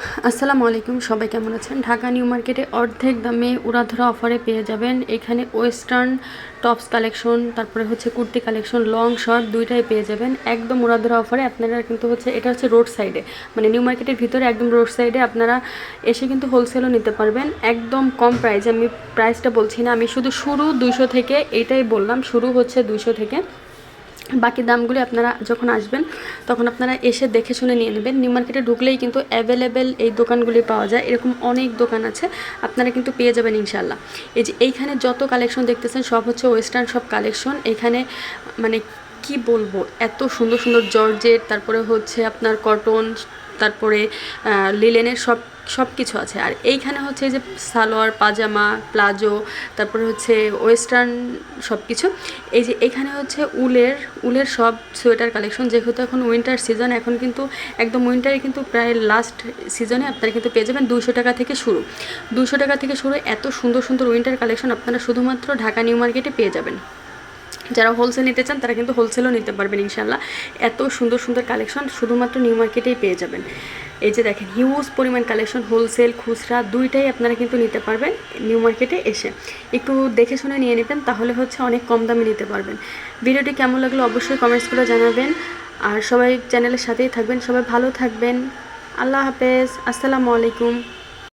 আসসালামু আলাইকুম, সবাই কেমন আছেন? ঢাকা নিউ মার্কেটে অর্ধেক দামে উড়াধরা অফারে পেয়ে যাবেন। এখানে ওয়েস্টার্ন টপস কালেকশন, তারপরে হচ্ছে কুর্তি কালেকশন, লং শর্ট দুইটাই পেয়ে যাবেন। একদম উড়াধরা অফারে আপনারা কিন্তু হচ্ছে, এটা হচ্ছে রোড সাইডে। মানে নিউ মার্কেটের ভিতরে একদম রোড সাইডে আপনারা এসে কিন্তু হোলসেলও নিতে পারবেন। একদম কম প্রাইস আমি প্রাইসটা বলছি না, আমি শুধু শুরু দুইশো থেকে, এটাই বললাম, শুরু হচ্ছে দুইশো থেকে। বাকি দামগুলি আপনারা যখন আসবেন, তখন আপনারা এসে দেখে শুনে নিয়ে নেবেন। নিউ মার্কেটে ঢুকলেই কিন্তু অ্যাভেলেবেল এই দোকানগুলি পাওয়া যায়। এরকম অনেক দোকান আছে, আপনারা কিন্তু পেয়ে যাবেন ইনশাল্লাহ এই যে এইখানে যত কালেকশন দেখতেছেন, সব হচ্ছে ওয়েস্টার্ন সব কালেকশন এখানে মানে কি বলব, এত সুন্দর সুন্দর জর্জেট, তারপরে হচ্ছে আপনার কটন তারপরে লিলেনের সব সব কিছু আছে। আর এইখানে হচ্ছে যে সালোয়ার, পাজামা, প্লাজো, তারপরে হচ্ছে ওয়েস্টার্ন সব কিছু এই যে এখানে হচ্ছে উলের উলের সব সোয়েটার কালেকশন যেহেতু এখন উইন্টার সিজন এখন কিন্তু একদম উইন্টারে কিন্তু প্রায় লাস্ট সিজনে আপনারা কিন্তু পেয়ে যাবেন দুশো টাকা থেকে শুরু। দুশো টাকা থেকে শুরু এত সুন্দর সুন্দর উইন্টার কালেকশন আপনারা শুধুমাত্র ঢাকা নিউ মার্কেটে পেয়ে যাবেন। যারা হোলসেল নিতে চান, তারা কিন্তু হোলসেলও নিতে পারবেন ইনশাল্লাহ এত সুন্দর সুন্দর কালেকশন শুধুমাত্র নিউ মার্কেটেই পেয়ে যাবেন। এই যে দেখেন হিউজ পরিমাণ কালেকশন হোলসেল খুচরা, দুইটাই আপনারা কিন্তু নিতে পারবেন নিউ মার্কেটে এসে। একটু দেখে শুনে নিয়ে নেবেন, তাহলে হচ্ছে অনেক কম দামে নিতে পারবেন। ভিডিওটি কেমন লাগল অবশ্যই কমেন্টস করে জানাবেন। আর সবাই চ্যানেলের সাথেই থাকবেন, সবাই ভালো থাকবেন। আল্লাহ হাফেজ, আসসালামু আলাইকুম।